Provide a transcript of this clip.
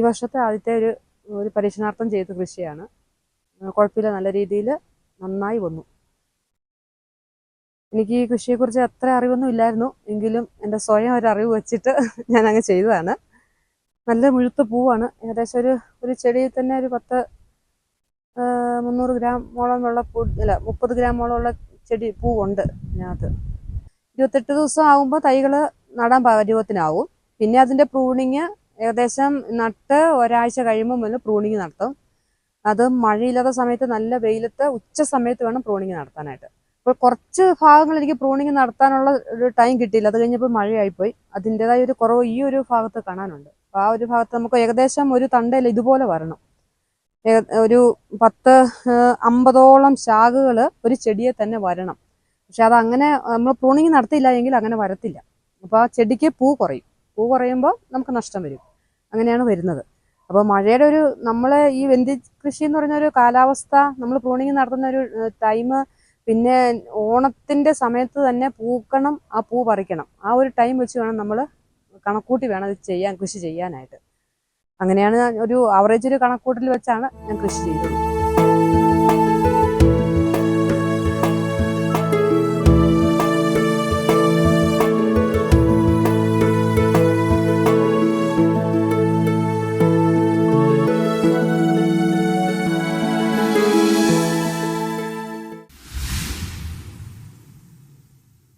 വർഷത്തെ ആദ്യത്തെ ഒരു ഒരു പരീക്ഷണാർത്ഥം ചെയ്ത കൃഷിയാണ്. കുഴപ്പമില്ല നല്ല രീതിയിൽ നന്നായി വന്നു. എനിക്ക് ഈ കൃഷിയെക്കുറിച്ച് അത്ര അറിവൊന്നും ഇല്ലായിരുന്നു. എങ്കിലും എന്റെ സ്വയം ഒരു അറിവ് വെച്ചിട്ട് ഞാൻ അങ്ങ് ചെയ്തതാണ്. നല്ല മുഴുത്ത പൂവാണ്. ഏകദേശം ഒരു ഒരു ചെടിയിൽ തന്നെ ഒരു പത്ത് മുന്നൂറ് ഗ്രാം ഗ്രാമോളം ഉള്ള പൂ അല്ല മുപ്പത് ഗ്രാമോളം ഉള്ള ചെടി പൂവുണ്ട് ഇതിനകത്ത്. ഇരുപത്തെട്ട് ദിവസം ആകുമ്പോൾ തൈകൾ നടാൻ പരുവത്തിനാവും. പിന്നെ അതിന്റെ പ്രൂണിങ് ഏകദേശം നട്ട് ഒരാഴ്ച കഴിയുമ്പോൾ മുതൽ പ്രൂണിങ് നടത്തും. അത് മഴയില്ലാത്ത സമയത്ത് നല്ല വെയിലത്ത് ഉച്ച സമയത്ത് വേണം പ്രൂണിങ് നടത്താനായിട്ട്. അപ്പോൾ കുറച്ച് ഭാഗങ്ങൾ എനിക്ക് പ്രൂണിങ് നടത്താനുള്ള ഒരു ടൈം കിട്ടിയില്ല. അത് കഴിഞ്ഞപ്പോൾ മഴയായിപ്പോയി. അതിന്റെതായ ഒരു കുറവ് ഈ ഒരു ഭാഗത്ത് കാണാനുണ്ട്. ആ ഒരു ഭാഗത്ത് നമുക്ക് ഏകദേശം ഒരു തണ്ടയിൽ ഇതുപോലെ വരണം. ഒരു പത്ത് അമ്പതോളം ശാഖകൾ ഒരു ചെടിയെ തന്നെ വരണം. പക്ഷെ അത് അങ്ങനെ നമ്മൾ പ്രൂണിങ് നടത്തിയില്ല എങ്കിൽ അങ്ങനെ വരത്തില്ല. അപ്പോൾ ആ ചെടിക്ക് പൂ കുറയും. പൂ കുറയുമ്പോൾ നമുക്ക് നഷ്ടം വരും. അങ്ങനെയാണ് വരുന്നത്. അപ്പോൾ മഴയുടെ ഒരു നമ്മളെ ഈ വെന്തി കൃഷി എന്ന് പറഞ്ഞ ഒരു കാലാവസ്ഥ നമ്മൾ പ്രൂണിങ് നടത്തുന്ന ഒരു ടൈം പിന്നെ ഓണത്തിന്റെ സമയത്ത് തന്നെ പൂക്കണം ആ പൂ പറിക്കണം. ആ ഒരു ടൈം വെച്ച് വേണം നമ്മൾ കണക്കൂട്ടി വേണം ഇത് ചെയ്യാൻ കൃഷി ചെയ്യാനായിട്ട്. അങ്ങനെയാണ് ഒരു ആവറേജ് ഒരു കണക്കൂട്ടിൽ വെച്ചാണ് ഞാൻ കൃഷി ചെയ്തത്.